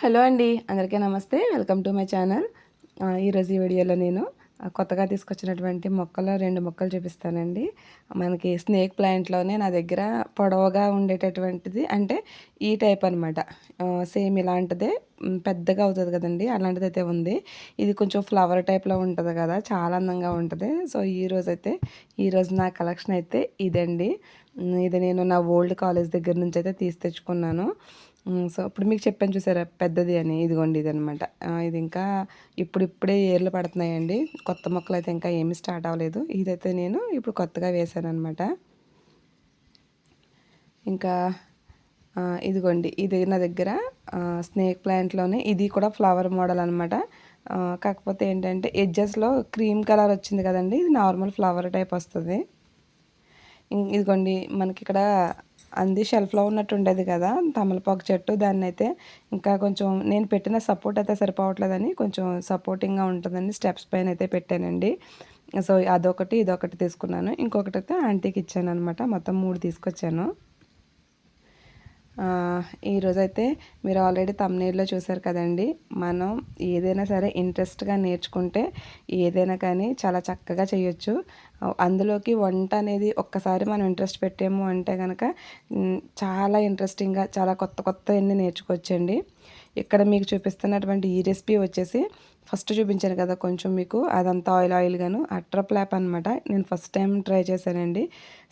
Hello అండి అందరికీ నమస్తే. Welcome to my channel. ఈరోజు ఈ వీడియోలో నేను కొత్తగా తీసుకొచ్చినటువంటి మొక్కలు రెండు మొక్కలు చూపిస్తానండి. మనకి స్నేక్ ప్లాంట్లోనే నా దగ్గర పొడవుగా ఉండేటటువంటిది అంటే ఈ టైప్ అనమాట సేమ్ ఇలాంటిదే పెద్దగా అవుతుంది కదండి అలాంటిది అయితే ఉంది. ఇది కొంచెం ఫ్లవర్ టైప్లో ఉంటుంది కదా చాలా అందంగా ఉంటుంది. సో ఈరోజు అయితే ఈరోజు నా కలెక్షన్ అయితే ఇదండి. ఇది నేను నా ఓల్డ్ కాలేజ్ దగ్గర నుంచి అయితే తీసి తెచ్చుకున్నాను. సో ఇప్పుడు మీకు చెప్పాను చూసారా పెద్దది అని ఇదిగోండి ఇది అనమాట ఇది ఇంకా ఇప్పుడు ఇప్పుడే ఏర్లు పడుతున్నాయండి. కొత్త మొక్కలు అయితే ఇంకా ఏమీ స్టార్ట్ అవ్వలేదు. ఇదైతే నేను ఇప్పుడు కొత్తగా వేసాను అనమాట ఇంకా ఇదిగోండి ఇది నా దగ్గర స్నేక్ ప్లాంట్లోనే ఇది కూడా ఫ్లవర్ మోడల్ అనమాట కాకపోతే ఏంటంటే ఎడ్జెస్లో క్రీమ్ కలర్ వచ్చింది కదండి ఇది నార్మల్ ఫ్లవర్ టైప్ వస్తుంది. ఇదిగోండి మనకి ఇక్కడ అంది. షెల్ఫ్లో ఉన్నట్టు ఉండేది కదా తమలపాకు చెట్టు. దాన్ని అయితే ఇంకా కొంచెం నేను పెట్టిన సపోర్ట్ అయితే సరిపోవట్లేదని కొంచెం సపోర్టింగ్గా ఉంటుందని స్టెప్స్ పైన అయితే పెట్టానండి. సో అదొకటి ఇదొకటి తీసుకున్నాను. ఇంకొకటి అయితే ఆంటీకి ఇచ్చాను అనమాట మొత్తం మూడు తీసుకొచ్చాను. ఈరోజైతే మీరు ఆల్రెడీ తమ్నేల్లో చూసారు కదండి. మనం ఏదైనా సరే ఇంట్రెస్ట్గా నేర్చుకుంటే ఏదైనా కానీ చాలా చక్కగా చేయొచ్చు. అందులోకి వంట అనేది ఒక్కసారి మనం ఇంట్రెస్ట్ పెట్టాము అంటే కనుక చాలా ఇంట్రెస్టింగ్గా చాలా కొత్త కొత్త అన్ని నేర్చుకోవచ్చండి. ఇక్కడ మీకు చూపిస్తున్నటువంటి ఈ రెసిపీ వచ్చేసి ఫస్ట్ చూపించాను కదా కొంచెం మీకు అదంతా ఆయిల్ ఆయిల్ గాను అట్ర ప్లాప్ అనమాట నేను ఫస్ట్ టైం ట్రై చేశానండి.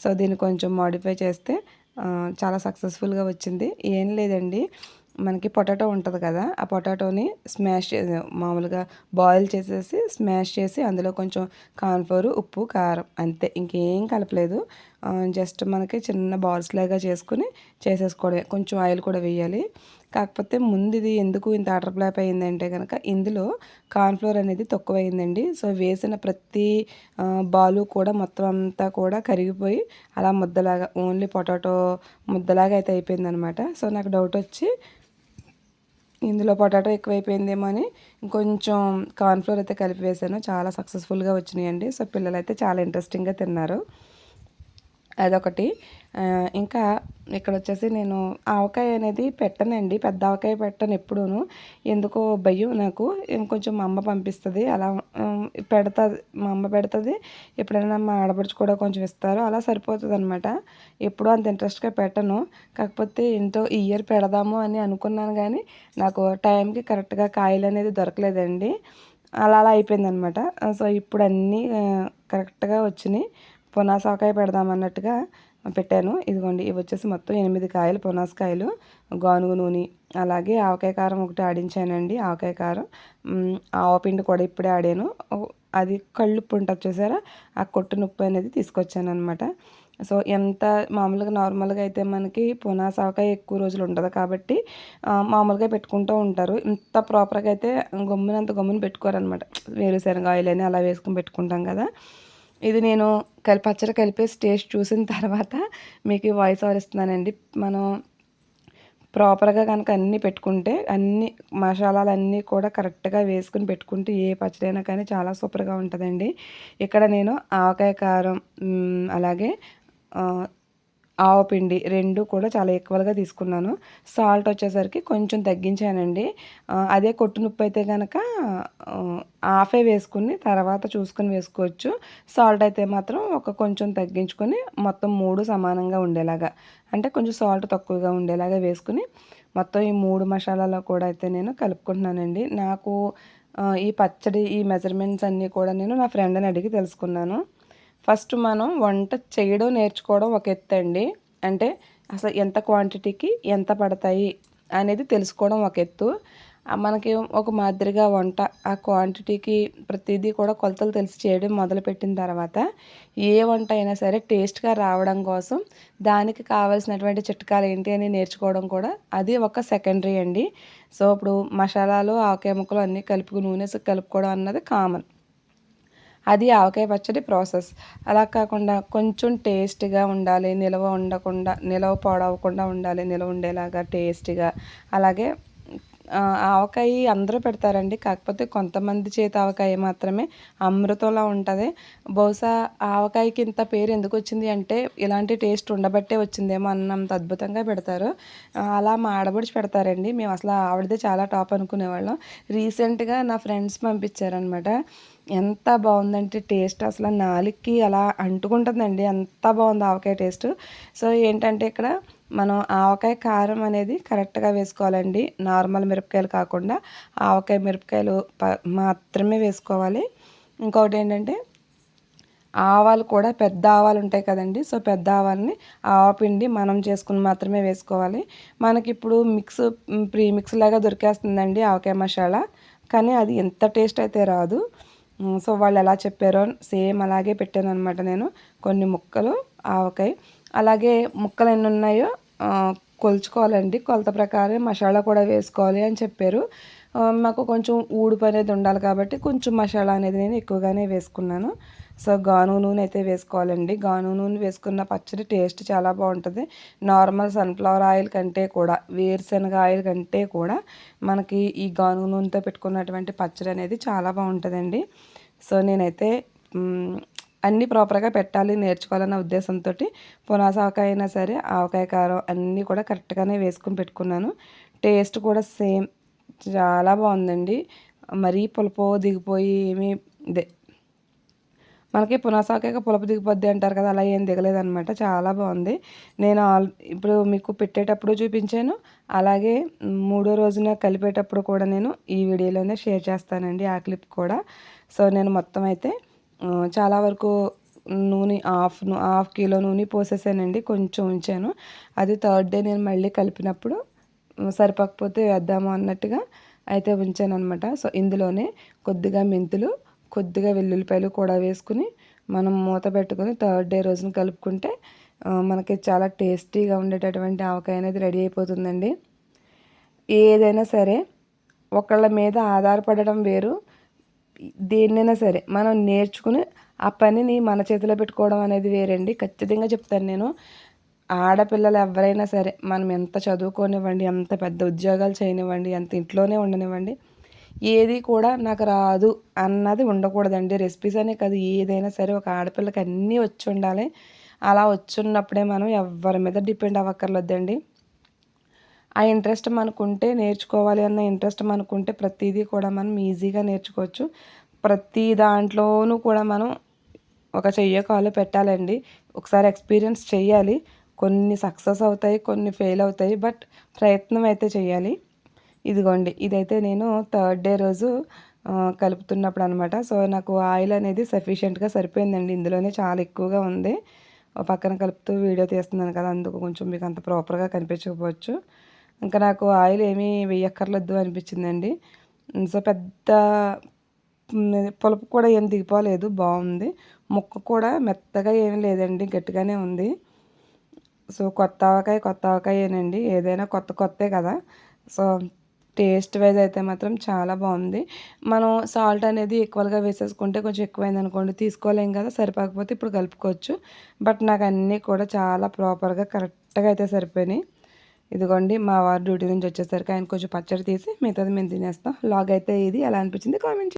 సో దీన్ని కొంచెం మాడిఫై చేస్తే చాలా సక్సెస్ఫుల్గా వచ్చింది. ఏం లేదండి. మనకి పొటాటో ఉంటుంది కదా ఆ పొటాటోని స్మాష్ చేసి మామూలుగా బాయిల్ చేసేసి స్మాష్ చేసి అందులో కొంచెం కార్న్ఫ్లోర్ ఉప్పు కారం అంతే. ఇంకేం కలపలేదు. జస్ట్ మనకి చిన్న బాల్స్ లాగా చేసుకుని చేసేసుకోవడమే. కొంచెం ఆయిల్ కూడా వేయాలి. కాకపోతే ముందు ఇది ఎందుకు ఇంత వాటర్ ప్లాప్ అయిందంటే కనుక ఇందులో కార్న్ఫ్లోర్ అనేది తక్కువ అయిందండి సో వేసిన ప్రతి బాలు కూడా మొత్తం అంతా కూడా కరిగిపోయి అలా ముద్దలాగా ఓన్లీ పొటాటో ముద్దలాగా అయితే అయిపోయింది అనమాట సో నాకు డౌట్ వచ్చి ఇందులో పొటాటో ఎక్కువైపోయిందేమో అని ఇంకొంచెం కార్న్ఫ్లోర్ అయితే కలిపి వేసాను చాలా సక్సెస్ఫుల్గా వచ్చినాయండి. సో పిల్లలు అయితే చాలా ఇంట్రెస్టింగ్గా తిన్నారు. అదొకటి. ఇంకా ఇక్కడ వచ్చేసి నేను ఆవకాయ అనేది పెట్టనండి. పెద్ద ఆవకాయ పెట్టను ఎప్పుడూను. ఎందుకో భయం నాకు. కొంచెం మా అమ్మ పంపిస్తుంది. అలా పెడతాది మా అమ్మ పెడుతుంది. ఎప్పుడైనా మా ఆడపడుచు కూడా కొంచెం ఇస్తారు. అలా సరిపోతుంది అనమాట ఎప్పుడూ అంత ఇంట్రెస్ట్గా పెట్టను. కాకపోతే ఇంతో ఈ ఇయర్ పెడదాము అని అనుకున్నాను కానీ నాకు టైంకి కరెక్ట్గా కాయలు అనేది దొరకలేదండి. అలా అలా అయిపోయిందనమాట. సో ఇప్పుడు అన్నీ కరెక్ట్గా వచ్చినాయి. పునాసాకాయ పెడదామన్నట్టుగా పెట్టాను. ఇదిగోండి ఇవి వచ్చేసి మొత్తం ఎనిమిది కాయలు పునాసకాయలు గానుగు నూనె అలాగే ఆవకాయ కారం ఒకటి ఆడించానండి ఆవకాయ కారం. ఆవపిండి కూడా ఇప్పుడే ఆడాను. అది కళ్ళుప్పు ఉంటుంది చూసారా? ఆ కొట్టు నొప్పి అనేది తీసుకొచ్చాను అనమాట సో ఎంత మామూలుగా నార్మల్గా అయితే మనకి పునాసవకాయ ఎక్కువ రోజులు ఉంటుంది కాబట్టి మామూలుగా పెట్టుకుంటూ ఉంటారు. ఇంత ప్రాపర్గా అయితే గమ్మునంత గమ్మున పెట్టుకోరనమాట వేరుశనగ ఆయిల్ అని అలా వేసుకుని పెట్టుకుంటాం కదా. ఇది నేను కలి పచ్చడి కలిపే టేస్ట్ చూసిన తర్వాత మీకు వాయిస్ ఓవర్ ఇస్తున్నానండి. మనం ప్రాపర్గా కనుక అన్నీ పెట్టుకుంటే అన్ని మసాలాలు అన్నీ కూడా కరెక్ట్గా వేసుకుని పెట్టుకుంటే ఏ పచ్చడైనా కానీ చాలా సూపర్గా ఉంటుందండి. ఇక్కడ నేను ఆవకాయ కారం అలాగే ఆవపిండి రెండు కూడా చాలా ఎక్కువగా తీసుకున్నాను. సాల్ట్ వచ్చేసరికి కొంచెం తగ్గించానండి. అదే కొట్టు నొప్పి అయితే కనుక ఆఫే వేసుకుని తర్వాత చూసుకొని వేసుకోవచ్చు. సాల్ట్ అయితే మాత్రం ఒక కొంచెం తగ్గించుకొని మొత్తం మూడు సమానంగా ఉండేలాగా అంటే కొంచెం సాల్ట్ తక్కువగా ఉండేలాగా వేసుకుని మొత్తం ఈ మూడు మసాలాలో కూడా అయితే నేను కలుపుకుంటున్నానండి. నాకు ఈ పచ్చడి ఈ మెజర్మెంట్స్ అన్నీ కూడా నేను నా ఫ్రెండ్ని అడిగి తెలుసుకున్నాను. ఫస్ట్ మనం వంట చేయడం నేర్చుకోవడం ఒక ఎత్తు అండి అంటే అసలు ఎంత క్వాంటిటీకి ఎంత పడతాయి అనేది తెలుసుకోవడం ఒక ఎత్తు. మనకి ఒక మాదిరిగా వంట ఆ క్వాంటిటీకి ప్రతిదీ కూడా కొలతలు తెలిసి చేయడం మొదలుపెట్టిన తర్వాత ఏ వంట అయినా సరే టేస్ట్గా రావడం కోసం దానికి కావాల్సినటువంటి చిట్కాలు ఏంటి అని నేర్చుకోవడం కూడా అది ఒక సెకండరీ అండి. సో ఇప్పుడు మసాలాలు ఆకే ముక్కలు అన్నీ కలుపుకు నూనె కలుపుకోవడం అన్నది కామన్. అది ఆవకాయ పచ్చడి ప్రాసెస్. అలా కాకుండా కొంచెం టేస్ట్గా ఉండాలి నిలవ ఉండకుండా నిలవ పాడవకుండా ఉండాలి నిలవ ఉండేలాగా టేస్ట్గా. అలాగే ఆవకాయ అందరూ పెడతారండి. కాకపోతే కొంతమంది చేతి ఆవకాయ మాత్రమే అమృతంలా ఉంటుంది. బహుశా ఆవకాయకి ఇంత పేరు ఎందుకు వచ్చింది అంటే ఇలాంటి టేస్ట్ ఉండబట్టే వచ్చిందేమో అన్నంత అద్భుతంగా పెడతారు. అలా మా ఆడబడిచి పెడతారండి. మేము అసలు ఆవిడదే చాలా టాప్ అనుకునేవాళ్ళం. రీసెంట్గా నా ఫ్రెండ్స్ పంపించారనమాట ఎంత బాగుందంటే టేస్ట్. అసలు నాలుగుకి అలా అంటుకుంటుందండి. అంత బాగుంది ఆవకాయ టేస్ట్. సో ఏంటంటే ఇక్కడ మనం ఆవకాయ కారం అనేది కరెక్ట్గా వేసుకోవాలండి. నార్మల్ మిరపకాయలు కాకుండా ఆవకాయ మిరపకాయలు ప మాత్రమే వేసుకోవాలి. ఇంకొకటి ఏంటంటే ఆవాలు కూడా పెద్ద ఆవాలు ఉంటాయి కదండి. సో పెద్ద ఆవాలని ఆవపిండి మనం చేసుకుని మాత్రమే వేసుకోవాలి. మనకి ఇప్పుడు మిక్స్ ప్రీ మిక్స్ లాగా దొరికేస్తుందండి ఆవకాయ మసాలా. కానీ అది ఎంత టేస్ట్ అయితే రాదు. సో వాళ్ళు ఎలా చెప్పారో సేమ్ అలాగే పెట్టాను అనమాట నేను. కొన్ని ముక్కలు ఆవకాయ. అలాగే ముక్కలు ఎన్ని ఉన్నాయో కొలుచుకోవాలండి. కొలత ప్రకారం మసాలా కూడా వేసుకోవాలి అని చెప్పారు. మాకు కొంచెం ఊడుపు అనేది ఉండాలి కాబట్టి కొంచెం మసాలా అనేది నేను ఎక్కువగానే వేసుకున్నాను. సో గాను నూనె అయితే వేసుకోవాలండి. గాను నూనె వేసుకున్న పచ్చడి టేస్ట్ చాలా బాగుంటుంది. నార్మల్ సన్ఫ్లవర్ ఆయిల్ కంటే కూడా వేరుశనగ ఆయిల్ కంటే కూడా మనకి ఈ గాను నూనెతో పెట్టుకున్నటువంటి పచ్చడి అనేది చాలా బాగుంటుందండి. సో నేనైతే అన్నీ ప్రాపర్గా పెట్టాలి నేర్చుకోవాలన్న ఉద్దేశంతో పునాస ఆవకాయ అయినా సరే ఆవకాయ కారం అన్నీ కూడా కరెక్ట్గానే వేసుకుని పెట్టుకున్నాను. టేస్ట్ కూడా సేమ్ చాలా బాగుందండి. మరీ పులుపు దిగిపోయి ఏమీ మనకి పునాసాకాయ పులుపు దిగిపోద్ది అంటారు కదా అలా ఏం దిగలేదనమాట చాలా బాగుంది. నేను ఆల్ ఇప్పుడు మీకు పెట్టేటప్పుడు చూపించాను. అలాగే మూడో రోజున కలిపేటప్పుడు కూడా నేను ఈ వీడియోలోనే షేర్ చేస్తానండి ఆ క్లిప్ కూడా. సో నేను మొత్తం అయితే చాలా వరకు నూనె హాఫ్ హాఫ్ కిలో నూనె పోసేసానండి కొంచెం ఉంచాను. అది థర్డ్ డే నేను మళ్ళీ కలిపినప్పుడు సరిపోకపోతే వేద్దాము అన్నట్టుగా అయితే ఉంచాను అనమాట సో ఇందులోనే కొద్దిగా మెంతులు కొద్దిగా వెల్లుల్లిపాయలు కూడా వేసుకుని మనం మూత పెట్టుకుని థర్డ్ డే రోజున కలుపుకుంటే మనకి చాలా టేస్టీగా ఉండేటటువంటి ఆవకాయ అనేది రెడీ అయిపోతుందండి. ఏదైనా సరే ఒకళ్ళ మీద ఆధారపడడం వేరు. దేన్నైనా సరే మనం నేర్చుకుని ఆ పనిని మన చేతిలో పెట్టుకోవడం అనేది వేరండి. ఖచ్చితంగా చెప్తాను నేను. ఆడపిల్లలు ఎవరైనా సరే మనం ఎంత చదువుకోనివ్వండి ఎంత పెద్ద ఉద్యోగాలు చేయనివ్వండి ఎంత ఇంట్లోనే ఉండనివ్వండి ఏది కూడా నాకు రాదు అన్నది ఉండకూడదండి. రెసిపీస్ అనే కాదు ఏదైనా సరే ఒక ఆడపిల్లకి అన్నీ వచ్చి ఉండాలి. అలా వచ్చున్నప్పుడే మనం ఎవరి మీద డిపెండ్ అవ్వక్కర్లేదండి. ఆ ఇంట్రెస్ట్ మనకుంటే నేర్చుకోవాలి అన్న ఇంట్రెస్ట్ మనకుంటే ప్రతిదీ కూడా మనం ఈజీగా నేర్చుకోవచ్చు. ప్రతి దాంట్లోనూ కూడా మనం ఒక చెయ్య కాలు పెట్టాలండి. ఒకసారి ఎక్స్పీరియన్స్ చేయాలి కొన్ని సక్సెస్ అవుతాయి కొన్ని ఫెయిల్ అవుతాయి బట్ ప్రయత్నం అయితే చేయాలి ఇదిగోండి ఇదైతే నేను థర్డ్ డే రోజు కలుపుతున్నప్పుడు అనమాట సో నాకు ఆయిల్ అనేది సఫిషియెంట్గా సరిపోయిందండి. ఇందులోనే చాలా ఎక్కువగా ఉంది. పక్కన కలుపుతూ వీడియో తీస్తున్నాను కదా అందుకు కొంచెం మీకు అంత ప్రాపర్గా కనిపించకపోవచ్చు. ఇంకా నాకు ఆయిల్ ఏమీ వేయక్కర్లేదు అనిపించిందండి. సో పెద్ద పులుపు కూడా ఏం దిగిపోలేదు బాగుంది. ముక్క కూడా మెత్తగా ఏమీ లేదండి గట్టిగానే ఉంది. సో కొత్త ఆవకాయ కొత్త ఆవకాయేనండి. ఏదైనా కొత్త కొత్తే కదా. సో టేస్ట్ వైజ్ అయితే మాత్రం చాలా బాగుంది. మనం సాల్ట్ అనేది ఈక్వల్గా వేసేసుకుంటే కొంచెం ఎక్కువైంది అనుకోండి తీసుకోలేం కదా సరిపోకపోతే ఇప్పుడు కలుపుకోవచ్చు. బట్ నాకు అన్నీ కూడా చాలా ప్రాపర్గా కరెక్ట్గా అయితే సరిపోయినాయి. ఇదిగోండి మా వారు డ్యూటీ నుంచి వచ్చేసరికి ఆయన కొంచెం పచ్చడి తీసి మిగతాది మేము తినేస్తాం. లాగ్ అయితే ఇది ఎలా అనిపించింది కామెంట్